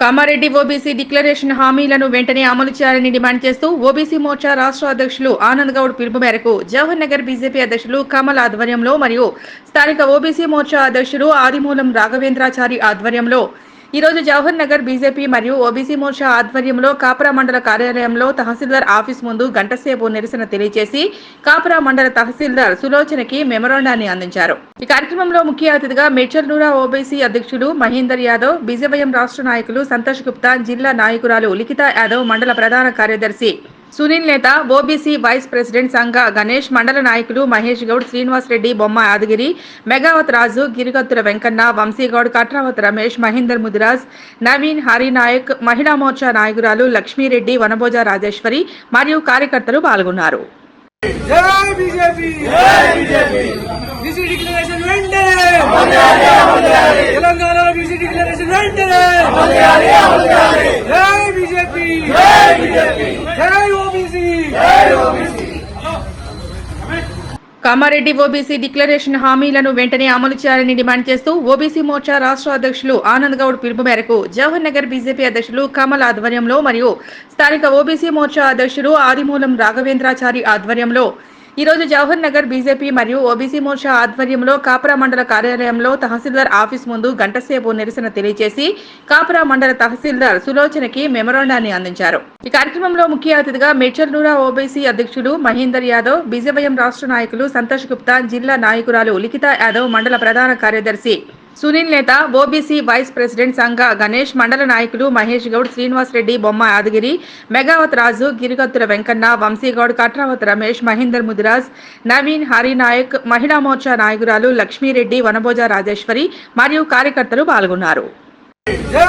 Kamareddy OBC declaration హామీలను వెంటనే అమలు చేయాలని డిమాండ్ చేస్తూ ఓబీసీ మోర్చా రాష్ట్ర అధ్యక్షులు ఆనంద్ గౌడ్ పిలుపు మేరకు జవహర్ నగర్ బీజేపీ అధ్యక్షులు కమల్ ఆధ్వర్యంలో మరియు స్థానిక ఓబీసీ మోర్చా అధ్యక్షులు ఆదిమూలం రాఘవేంద్రాచారి ఆధ్వర్యంలో ఈ రోజు జవహర్ నగర్ బీజేపీ మరియు ఓబీసీ మోర్చా ఆధ్వర్యంలో కాపురా మండల కార్యాలయంలో తహసీల్దార్ ఆఫీస్ ముందు గంటసేపు నిరసన తెలియజేసి కాపురా మండల తహసీల్దార్ సులోచనకి మెమరాండాన్ని అందించారు. ఈ కార్యక్రమంలో ముఖ్య అతిథిగా మేడ్చల్నూరా ఓబీసీ అధ్యక్షులు మహేందర్ యాదవ్ బీజేపీఎం రాష్ట్ర నాయకులు సంతోష్ గుప్తా జిల్లా నాయకురాలు లిఖిత యాదవ్ మండల ప్రధాన కార్యదర్శి సునీల్ నేత ఓబీసీ వైస్ ప్రెసిడెంట్ సంఘ గణేష్ మండల నాయకులు మహేష్ గౌడ్ శ్రీనివాస్ రెడ్డి బొమ్మ యాదగిరి మెగావత్ రాజు గిరిగత్తుల వెంకన్న వంశీగౌడ్ కట్రావత్ రమేష్ మహేందర్ ముదిరాజ్ నవీన్ హరినాయక్ మహిళా మోర్చా నాయకురాలు లక్ష్మీరెడ్డి వనభోజ రాజేశ్వరి మరియు కార్యకర్తలు పాల్గొన్నారు. జై బీజేపీ! బీసీ డిక్లరేషన్ వెంటనే తెలంగాణలో బీసీ డిక్లరేషన్ వెంటనే జై బీజేపీ జై ఓబీసీ కామారెడ్డి ఓబీసీ డిక్లరేషన్ హామీలను వెంటనే అమలు చేయాలని డిమాండ్ చేస్తూ ఓబీసీ మోర్చా రాష్ట్ర అధ్యక్షులు ఆనంద్ గౌడ్ పిలుపు మేరకు జవహర్ నగర్ బీజేపీ అధ్యక్షులు కమల్ ఆధ్వర్యంలో మరియు స్థానిక ఓబీసీ మోర్చా అధ్యక్షులు ఆదిమూలం రాఘవేంద్రాచారి ఆధ్వర్యంలో ఈ రోజు జవహర్ నగర్ బీజేపీ మరియు ఓబీసీ మోర్చా ఆధ్వర్యంలో కాపురా మండల కార్యాలయంలో తహసీల్దార్ ఆఫీస్ ముందు గంటసేపు నిరసన తెలియజేసి కాపురా మండల తహసీల్దార్ సులోచనకి మెమరాండాన్ని అందించారు. ఈ కార్యక్రమంలో ముఖ్య అతిథిగా మేడ్చల్నూరా ఓబీసీ అధ్యక్షుడు మహేందర్ యాదవ్ బీజేపీఎం రాష్ట్ర నాయకులు సంతోష్ గుప్తా జిల్లా నాయకురాలు లిఖిత యాదవ్ మండల ప్రధాన కార్యదర్శి సునీల్ నేత ఓబీసీ వైస్ ప్రెసిడెంట్ సంఘ గణేష్ మండల నాయకులు మహేష్ గౌడ్ శ్రీనివాస్ రెడ్డి బొమ్మ యాదగిరి మెగావత్ రాజు గిరిగత్తుల వెంకన్న వంశీగౌడ్ కట్రావత్ రమేష్ మహేందర్ ముదిరాజ్ నవీన్ హరినాయక్ మహిళా మోర్చా నాయకురాలు లక్ష్మీరెడ్డి వనభోజ రాజేశ్వరి మరియు కార్యకర్తలు పాల్గొన్నారు. జై